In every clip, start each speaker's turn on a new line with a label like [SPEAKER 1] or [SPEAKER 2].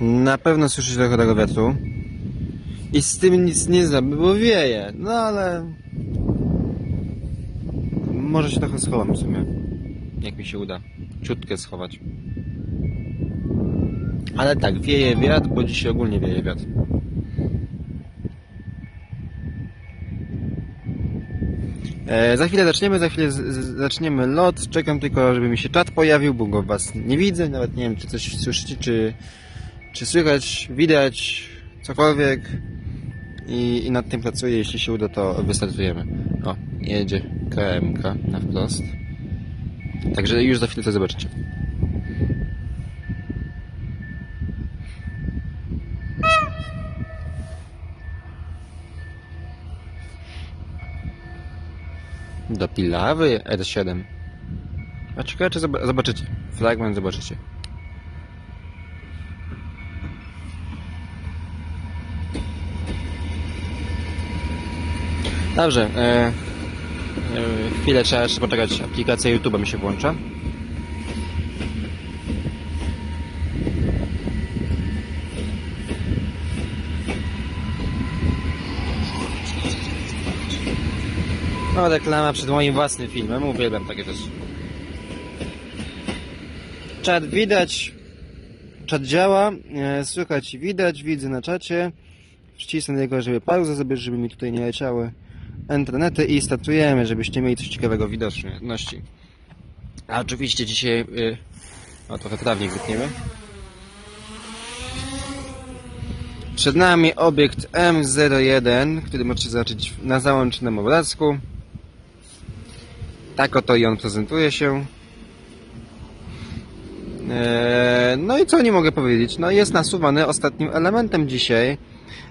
[SPEAKER 1] Na pewno słyszycie trochę tego wiatru. I z tym nic nie zrobię, bo wieje. No ale... Może się trochę schowam w sumie. Jak mi się uda. Ciutkę schować. Ale tak, wieje wiatr, bo dzisiaj ogólnie wieje wiatr. E, za chwilę zaczniemy, za chwilę z, z, zaczniemy lot. Czekam tylko, żeby mi się czat pojawił, bo go was nie widzę. Nawet nie wiem, czy coś słyszycie, czy, czy słychać, widać, cokolwiek. I, I nad tym pracuję. Jeśli się uda, to wystartujemy. O, jedzie KMK na wprost. Także już za chwilę to zobaczycie. Do Pilawy R7. A zob- zobaczycie. Fragment zobaczycie. Dobrze. E, e, chwilę trzeba jeszcze poczekać. Aplikacja YouTube'a mi się włącza. Reklama przed moim własnym filmem. Uwielbiam takie rzeczy. Czat widać. Czat działa. E, słychać i widać. Widzę na czacie. Wcisnę jego, żeby pauzę zrobić, żeby mi tutaj nie leciały internety i startujemy, żebyście mieli coś ciekawego widoczności. A oczywiście dzisiaj... Y, o, trochę trawnik wytniemy. Przed nami obiekt M01, który możecie zobaczyć na załączonym obrazku. Tak oto i on prezentuje się. Eee, No i co nie mogę powiedzieć? No jest nasuwany ostatnim elementem dzisiaj.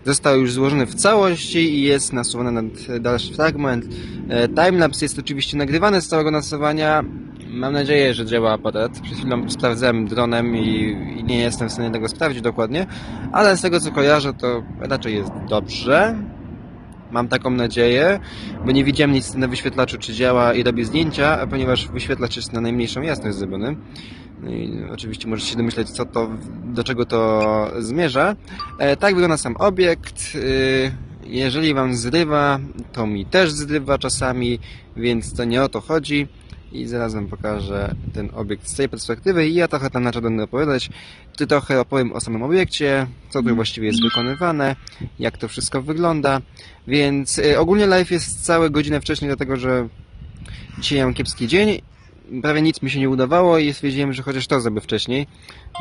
[SPEAKER 1] Został już złożony w całości i jest nasuwany nad dalszy fragment. E, Timelapse jest oczywiście nagrywany z całego nasuwania. Mam nadzieję, że działa aparat. Przed chwilą sprawdzałem dronem i, i nie jestem w stanie tego sprawdzić dokładnie, ale z tego co kojarzę, to raczej jest dobrze. Mam taką nadzieję, bo nie widziałem nic na wyświetlaczu, czy działa i robię zdjęcia, a ponieważ wyświetlacz jest na najmniejszą jasność zrobiony. No i oczywiście możecie się domyśleć, co to, do czego to zmierza. E, tak wygląda sam obiekt. E, jeżeli Wam zrywa, to mi też zrywa czasami, więc to nie o to chodzi. I zaraz Wam pokażę ten obiekt z tej perspektywy i ja trochę tam na czat będę opowiadać. Tu trochę opowiem o samym obiekcie, co tu właściwie jest wykonywane, jak to wszystko wygląda. Więc e, ogólnie live jest całe godzinę wcześniej, dlatego że dzisiaj mam kiepski dzień. Prawie nic mi się nie udawało i stwierdziłem, że chociaż to zrobię wcześniej,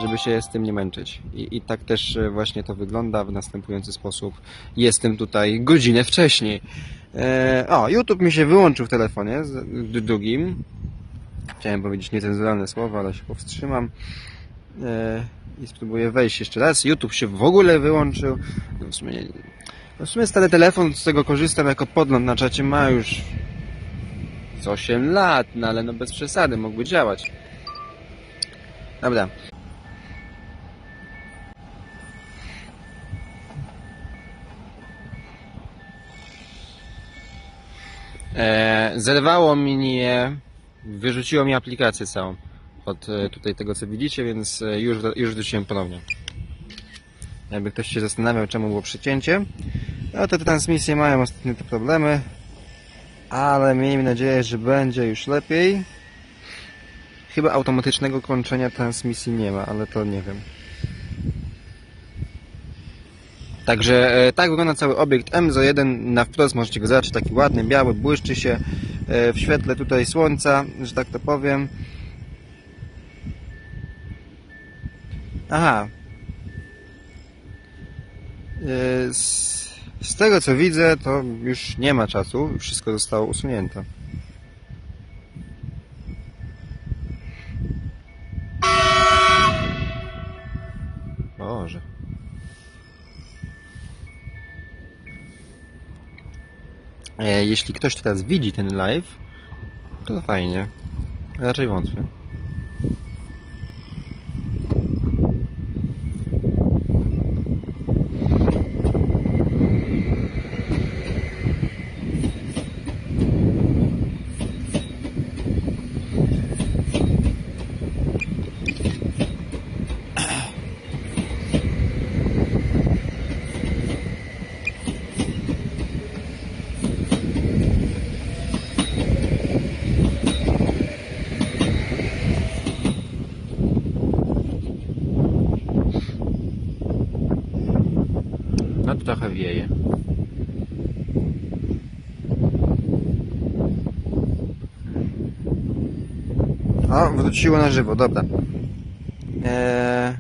[SPEAKER 1] żeby się z tym nie męczyć. I, i tak też e, właśnie to wygląda w następujący sposób. Jestem tutaj godzinę wcześniej. E, o, YouTube mi się wyłączył w telefonie drugim. Chciałem powiedzieć niecenzuralne słowa, ale się powstrzymam. E, I spróbuję wejść jeszcze raz. YouTube się w ogóle wyłączył. No w sumie, no w sumie stary telefon, z tego korzystam jako podgląd na czacie, ma już z 8 lat, no ale no bez przesady, mógłby działać. Dobra. E, zerwało mnie, wyrzuciło mi aplikację całą od e, tutaj tego co widzicie, więc e, już, już wróciłem ponownie. Jakby ktoś się zastanawiał czemu było przycięcie, no te transmisje mają ostatnio te problemy, ale miejmy nadzieję, że będzie już lepiej. Chyba automatycznego kończenia transmisji nie ma, ale to nie wiem. Także e, tak wygląda cały obiekt MZO1 na wprost możecie go zobaczyć, taki ładny, biały, błyszczy się e, w świetle tutaj słońca, że tak to powiem. Aha. E, z tego co widzę, to już nie ma czasu, wszystko zostało usunięte. Boże. E, Jeśli ktoś teraz widzi ten live, to fajnie. Raczej wątpię. trochę wieje. O, wróciło na żywo, dobra. Eee...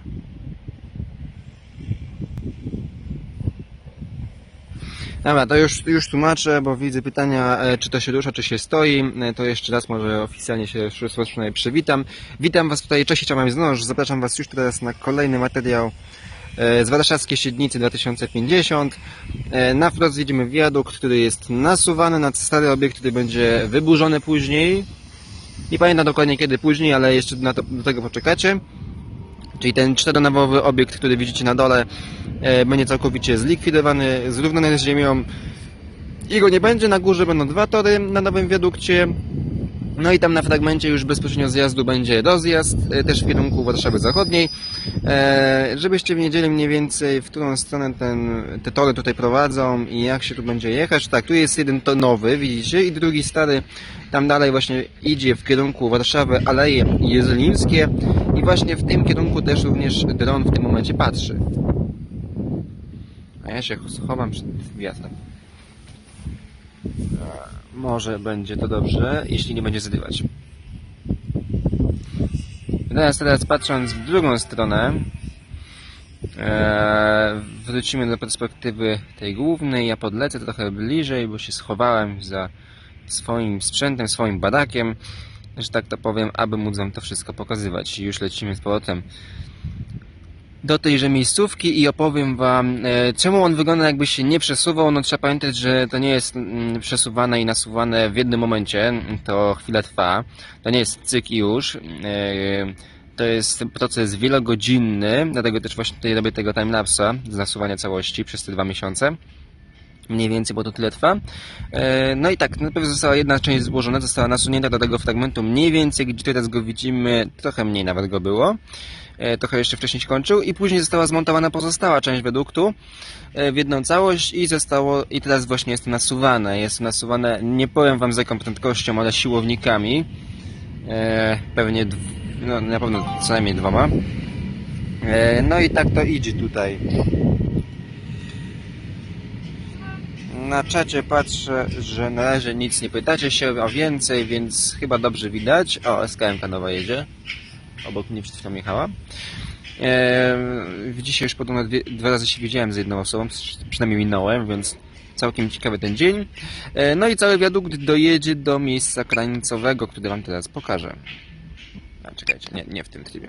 [SPEAKER 1] Dobra, to już, już tłumaczę, bo widzę pytania, e, czy to się rusza, czy się stoi. E, To jeszcze raz może oficjalnie się przynajmniej przywitam. Witam Was tutaj, cześć, chciałem Zdąż. Zapraszam Was już teraz na kolejny materiał e, z Warszawskiej Siednicy 2050. E, Na wprost widzimy wiadukt, który jest nasuwany nad stary obiekt, który będzie wyburzony później. Nie pamiętam dokładnie kiedy później, ale jeszcze na to, do tego poczekacie. Czyli ten czteronawowy obiekt, który widzicie na dole, e, będzie całkowicie zlikwidowany, zrównany z ziemią. I go nie będzie. Na górze będą dwa tory na nowym wiadukcie. No i tam na fragmencie już bezpośrednio zjazdu będzie rozjazd, e, też w kierunku Warszawy Zachodniej. E, żebyście wiedzieli mniej więcej, w którą stronę ten, te tory tutaj prowadzą i jak się tu będzie jechać. Tak, tu jest jeden to nowy, widzicie, i drugi stary, tam dalej właśnie idzie w kierunku Warszawy, Aleje Jezylińskie i właśnie w tym kierunku też również dron w tym momencie patrzy. A ja się schowam przed wiatrem. Może będzie to dobrze, jeśli nie będzie zdywać. Teraz, teraz patrząc w drugą stronę, e, wrócimy do perspektywy tej głównej. Ja podlecę trochę bliżej, bo się schowałem za swoim sprzętem, swoim badakiem, że tak to powiem, aby móc Wam to wszystko pokazywać. Już lecimy z powrotem do tejże miejscówki i opowiem Wam, e, czemu on wygląda jakby się nie przesuwał. No trzeba pamiętać, że to nie jest mm, przesuwane i nasuwane w jednym momencie, to chwilę trwa. To nie jest cyk i już. E, To jest proces wielogodzinny, dlatego też właśnie tutaj robię tego timelapsa nasuwania całości przez te dwa miesiące. Mniej więcej, bo to tyle trwa. E, No i tak, najpierw została jedna część złożona, została nasunięta do tego fragmentu mniej więcej, gdzie teraz go widzimy, trochę mniej nawet go było. E, Trochę jeszcze wcześniej się kończył i później została zmontowana pozostała część wiaduktu e, w jedną całość i zostało, i teraz właśnie jest nasuwane. Jest nasuwane, nie powiem wam z jaką prędkością, ale siłownikami. Pewnie, no na pewno co najmniej dwoma. No i tak to idzie tutaj. Na czacie patrzę, że na razie nic nie pytacie się o więcej, więc chyba dobrze widać. O, SKM nowa jedzie. Obok mnie przed chwilą jechała. Eee, dzisiaj już podobno dwie, dwa razy się widziałem z jedną osobą, przy- przynajmniej minąłem, więc całkiem ciekawy ten dzień. E, no i cały wiadukt dojedzie do miejsca krańcowego, które Wam teraz pokażę. A czekajcie, nie, nie w tym trybie.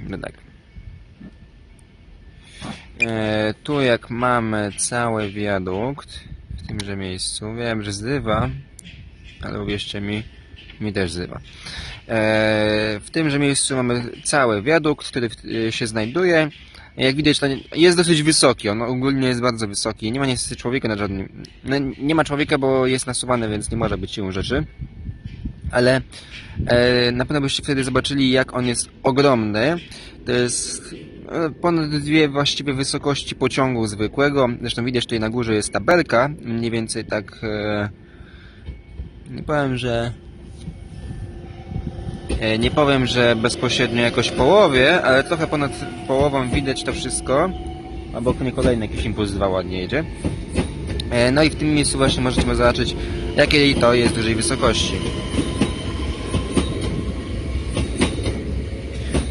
[SPEAKER 1] No tak. E, tu jak mamy cały wiadukt w tymże miejscu, wiem, że zrywa, ale uwierzcie mi, mi też zrywa. E, w tymże miejscu mamy cały wiadukt, który e, się znajduje. Jak widać, jest dosyć wysoki, on ogólnie jest bardzo wysoki. Nie ma niestety człowieka na żadnym... No, nie ma człowieka, bo jest nasuwany, więc nie może być siłą rzeczy. Ale na pewno byście wtedy zobaczyli, jak on jest ogromny. To jest ponad dwie właściwie wysokości pociągu zwykłego. Zresztą widać tutaj na górze jest tabelka, mniej więcej tak... E, nie powiem, że E, Nie powiem, że bezpośrednio jakoś połowie, ale trochę ponad połową widać to wszystko. Obok mnie kolejny jakiś impuls 2 ładnie jedzie. E, No i w tym miejscu właśnie możecie zobaczyć, jakiej to jest dużej wysokości.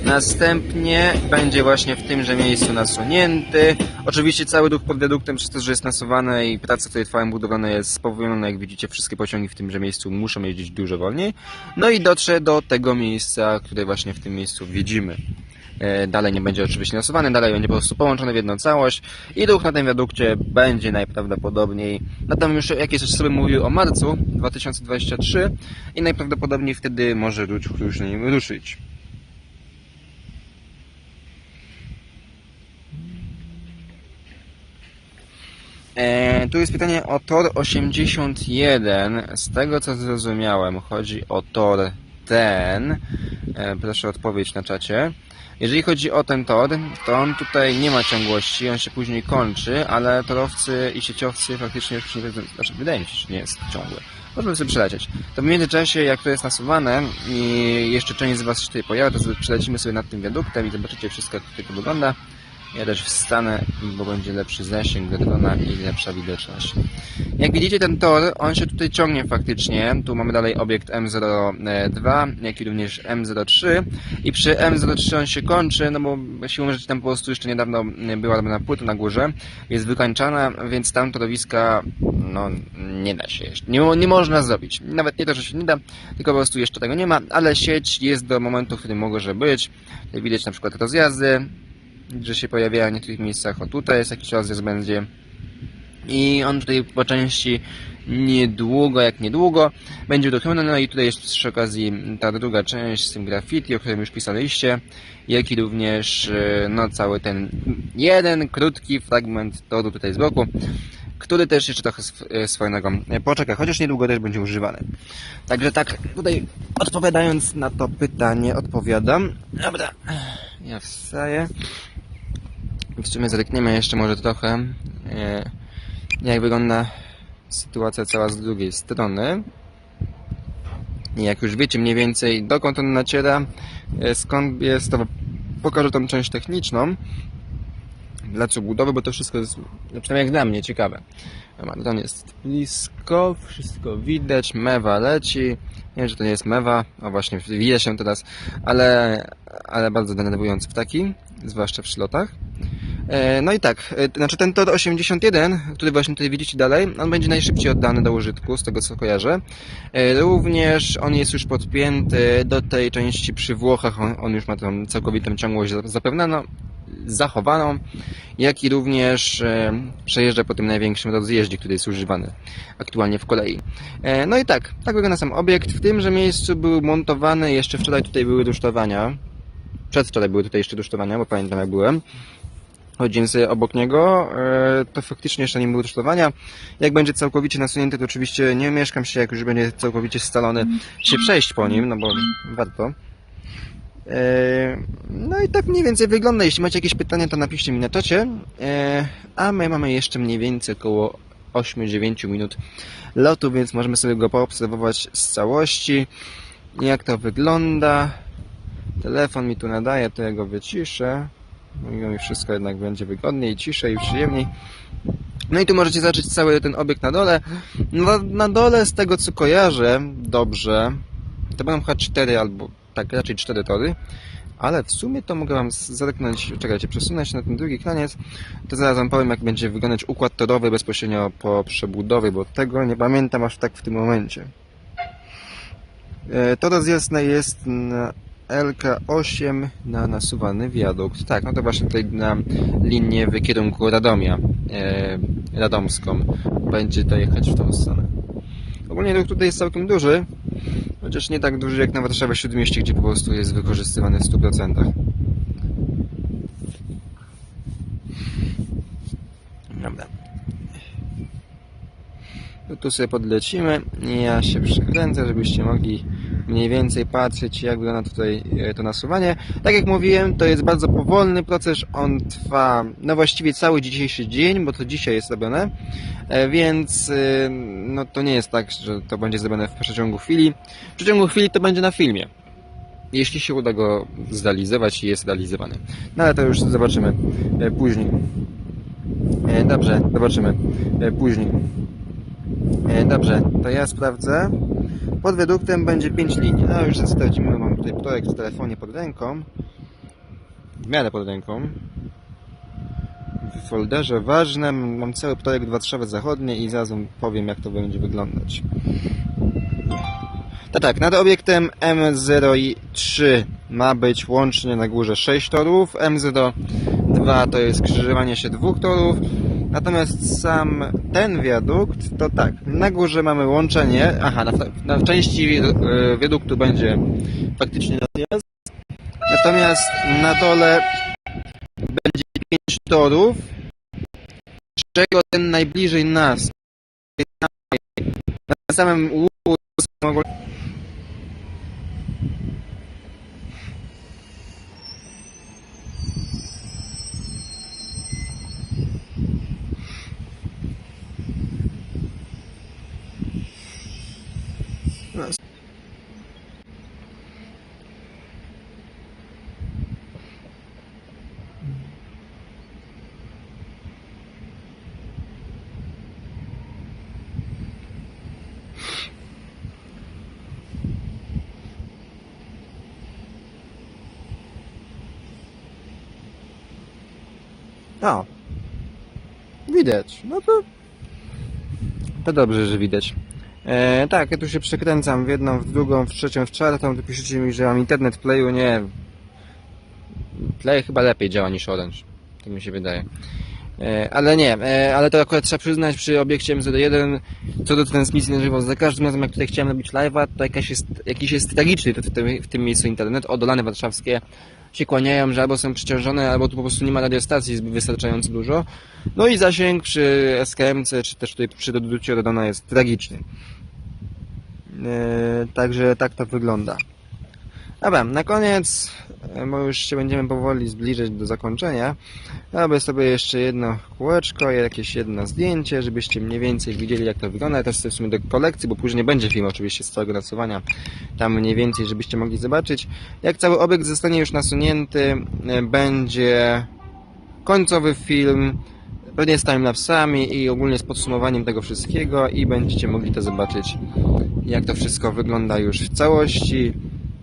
[SPEAKER 1] Następnie będzie właśnie w tymże miejscu nasunięty. Oczywiście cały duch pod wiaduktem przez to, że jest nasuwane i prace, które trwają budowlane jest spowolnione. Jak widzicie, wszystkie pociągi w tymże miejscu muszą jeździć dużo wolniej. No i dotrze do tego miejsca, które właśnie w tym miejscu widzimy. E, Dalej nie będzie oczywiście nasuwany, dalej będzie po prostu połączony w jedną całość i ruch na tym wiadukcie będzie najprawdopodobniej, no tam już jakieś rzeczy sobie mówił o marcu 2023 i najprawdopodobniej wtedy może ruch już nim ruszyć. E, tu jest pytanie o tor 81. Z tego co zrozumiałem, chodzi o tor ten. E, proszę o odpowiedź na czacie. Jeżeli chodzi o ten tor, to on tutaj nie ma ciągłości, on się później kończy, ale torowcy i sieciowcy faktycznie już nie wiedzą, znaczy wydaje mi się, że nie jest ciągły. Możemy sobie przelecieć. To w międzyczasie, jak to jest nasuwane i jeszcze część z Was się tutaj pojawia, to przelecimy sobie nad tym wiaduktem i zobaczycie wszystko, jak to wygląda. Ja też wstanę, bo będzie lepszy zasięg do drona i lepsza widoczność. Jak widzicie ten tor, on się tutaj ciągnie faktycznie. Tu mamy dalej obiekt M02, jak i również M03 i przy M03 on się kończy, no bo siłą rzeczy tam po prostu jeszcze niedawno była robiona płyta na górze, jest wykończana, więc tam torowiska no nie da się jeszcze, nie, nie można zrobić. Nawet nie to, że się nie da, tylko po prostu jeszcze tego nie ma, ale sieć jest do momentu, w którym może być. Tutaj widać na przykład rozjazdy, że się pojawiają w niektórych miejscach. O tutaj jest jakiś rozjazd będzie. I on tutaj po części niedługo, jak niedługo, będzie uruchomiony. No i tutaj jest przy okazji ta druga część z tym graffiti, o którym już pisaliście, jak i również e, no, cały ten jeden krótki fragment toru tutaj z boku, który też jeszcze trochę sw- e, swojego poczeka, chociaż niedługo też będzie używany. Także tak, tutaj odpowiadając na to pytanie, odpowiadam. Dobra, ja wstaję. W sumie zerkniemy jeszcze może trochę, e, jak wygląda sytuacja cała z drugiej strony. Jak już wiecie mniej więcej dokąd on naciera, e, skąd jest, to pokażę tą część techniczną. Dlaczego budowy, bo to wszystko jest, no przynajmniej jak dla mnie, ciekawe. Tam jest blisko, wszystko widać, mewa leci. Nie wiem, że to nie jest mewa, o właśnie, widać się teraz, ale, ale bardzo denerwujący ptaki, zwłaszcza w szlotach. E, No i tak, e, znaczy ten tor 81, który właśnie tutaj widzicie dalej, on będzie najszybciej oddany do użytku, z tego co kojarzę. E, Również on jest już podpięty do tej części przy Włochach, on, on już ma tą całkowitą ciągłość za- zapewnioną, zachowaną, jak i również przejeżdża po tym największym rozjeździe, który jest używany aktualnie w kolei. No i tak, tak wygląda sam obiekt. W tymże miejscu był montowany, jeszcze wczoraj tutaj były rusztowania. Przedwczoraj były tutaj jeszcze rusztowania, bo pamiętam jak byłem sobie obok niego, e, to faktycznie jeszcze nie było rusztowania. Jak będzie całkowicie nasunięty, to oczywiście nie mieszkam się, jak już będzie całkowicie scalony, się przejść po nim, no bo warto. E, No i tak mniej więcej wygląda. Jeśli macie jakieś pytania, to napiszcie mi na czacie. E, A my mamy jeszcze mniej więcej około 8-9 minut lotu, więc możemy sobie go poobserwować z całości. Jak to wygląda. Telefon mi tu nadaje, to ja go wyciszę. No i wszystko jednak będzie wygodniej, ciszej i przyjemniej. No i tu możecie zobaczyć cały ten obiekt na dole. Na, na dole, z tego co kojarzę, dobrze, to będą chyba cztery albo, tak, raczej cztery tory. Ale w sumie to mogę Wam zerknąć, czekajcie, przesunę się na ten drugi koniec, to zaraz Wam powiem, jak będzie wyglądać układ torowy bezpośrednio po przebudowie, bo tego nie pamiętam aż tak w tym momencie. E, To rozjazd jest na LK8 na nasuwany wiadukt. Tak, no to właśnie tutaj na linię w kierunku Radomia e, radomską będzie dojechać w tą stronę. Ogólnie ruch tutaj jest całkiem duży, chociaż nie tak duży jak na Warszawie Śródmieście, gdzie po prostu jest wykorzystywany w 100%. Dobra. No tu sobie podlecimy. Ja się przekręcę, żebyście mogli mniej więcej patrzeć, jak wygląda tutaj e, to nasuwanie. Tak jak mówiłem, to jest bardzo powolny proces. On trwa, no właściwie cały dzisiejszy dzień, bo to dzisiaj jest robione. E, Więc, e, no to nie jest tak, że to będzie zrobione w przeciągu chwili. W przeciągu chwili to będzie na filmie. Jeśli się uda go zrealizować i jest realizowany. No ale to już zobaczymy później. Dobrze, zobaczymy później. Dobrze, to ja sprawdzę. Pod wiaduktem będzie 5 linii. No już sprawdzimy, mam tutaj projekt w telefonie pod ręką. W miarę pod ręką. W folderze ważnym mam cały projekt Warszawy Zachodniej i zaraz powiem jak to będzie wyglądać. To tak, nad obiektem M03 ma być łącznie na górze 6 torów, M02 to jest krzyżowanie się dwóch torów, natomiast sam ten wiadukt to tak, na górze mamy łączenie, aha, na, na części e, wiaduktu będzie faktycznie rozjazd, natomiast na dole będzie 5 torów, z czego ten najbliżej nas, na samym łuku A. Widać. No to... To dobrze, że widać. E, tak, ja tu się przekręcam w jedną, w drugą, w trzecią, w czwartą. Tu piszecie mi, że mam internet playu. Nie. Play chyba lepiej działa niż Orange. Tak mi się wydaje. E, ale nie, e, ale to akurat trzeba przyznać przy obiekcie MZ1 co do transmisji na żywo. Za każdym razem jak tutaj chciałem robić live'a, to jakaś jest, jakiś jest tragiczny w tym, w tym miejscu internet. O, dolany warszawskie się kłaniają, że albo są przeciążone, albo tu po prostu nie ma radiostacji wystarczająco dużo. No i zasięg przy SKMC, czy też tutaj przy doduciu Rodona jest tragiczny. E, także tak to wygląda. Dobra, na koniec, e, bo już się będziemy powoli zbliżać do zakończenia, robię sobie jeszcze jedno kółeczko, jakieś jedno zdjęcie, żebyście mniej więcej widzieli jak to wygląda. Ja też sobie w sumie do kolekcji, bo później będzie film oczywiście z całego nasuwania, tam mniej więcej, żebyście mogli zobaczyć. Jak cały obiekt zostanie już nasunięty, e, będzie końcowy film, pewnie z timelapsami i ogólnie z podsumowaniem tego wszystkiego i będziecie mogli to zobaczyć, jak to wszystko wygląda już w całości.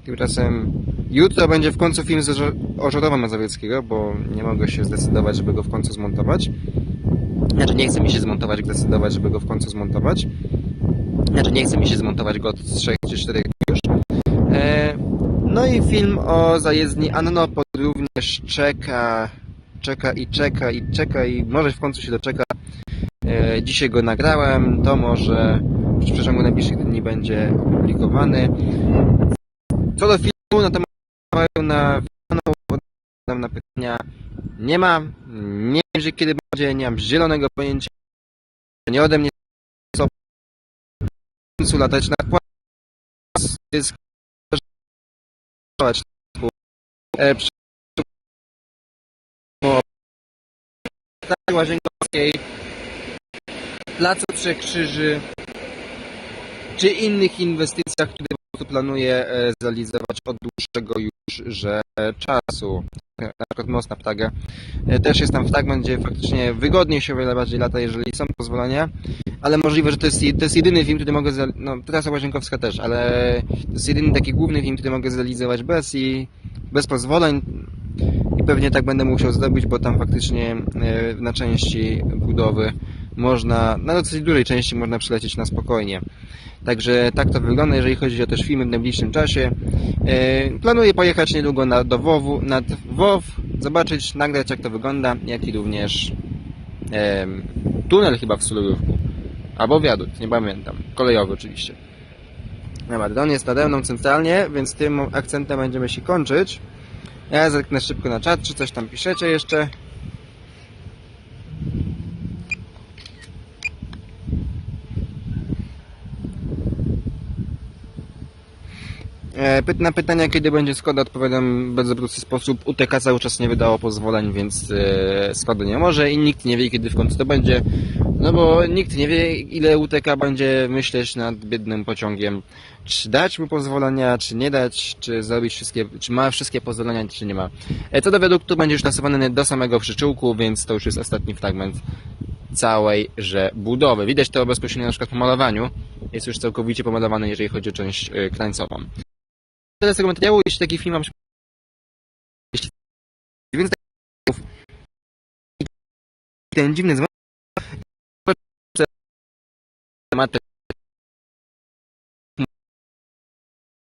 [SPEAKER 1] Tymczasem jutro będzie w końcu film z Ożarowa Mazowieckiego, bo nie mogę się zdecydować, żeby go w końcu zmontować. Znaczy nie chce mi się zmontować, zdecydować, żeby go w końcu zmontować. Znaczy nie chce mi się zmontować go od 3 czy 4 dni już. E, no i film o zajezdni Annopol również czeka, czeka i czeka i czeka i może w końcu się doczeka. E, dzisiaj go nagrałem, to może w przeciągu najbliższych dni będzie opublikowany. Co do filmu, no to mam na odpowiadam na pytania. Nie ma, nie wiem, że kiedy będzie, nie mam zielonego pojęcia. Nie ode mnie co w końcu latać na płas jest przy o Placu Łazienkowskiej, Placu Trzech Krzyży, czy innych inwestycjach, które planuję e, zrealizować od dłuższego już że czasu. Na przykład most na Ptagę. E, Też jest tam fragment, gdzie faktycznie wygodniej się o wiele bardziej lata, jeżeli są pozwolenia, ale możliwe, że to jest, to jest jedyny film, który mogę no Trasa Łazienkowska też, ale to jest jedyny taki główny film, który mogę zrealizować bez i bez pozwoleń i pewnie tak będę musiał zrobić, bo tam faktycznie e, na części budowy można, na dosyć dużej części można przylecieć na spokojnie. Także tak to wygląda, jeżeli chodzi o też filmy w najbliższym czasie. E, Planuję pojechać niedługo na, do WOW, nad WOW, zobaczyć, nagrać jak to wygląda, jak i również tunel chyba w Sulejówku. Albo wiadukt, nie pamiętam. Kolejowy oczywiście. Dobra, Don jest nade mną centralnie, więc tym akcentem będziemy się kończyć. Ja zerknę szybko na czat, czy coś tam piszecie jeszcze. Na pytania, kiedy będzie Skoda, odpowiadam w bardzo prosty sposób. UTK cały czas nie wydało pozwoleń, więc e, Skoda nie może i nikt nie wie, kiedy w końcu to będzie. No bo nikt nie wie, ile UTK będzie myśleć nad biednym pociągiem. Czy dać mu pozwolenia, czy nie dać, czy zrobić wszystkie, czy ma wszystkie pozwolenia, czy nie ma. E, To do wiaduktu będzie już nasowany do samego przyczółku, więc to już jest ostatni fragment całejże budowy. Widać to bezpośrednio na przykład po malowaniu. Jest już całkowicie pomalowany, jeżeli chodzi o część e, krańcową tyle z tego materiału, jeśli taki film mam jeśli więcej ten dziwny dzwon temat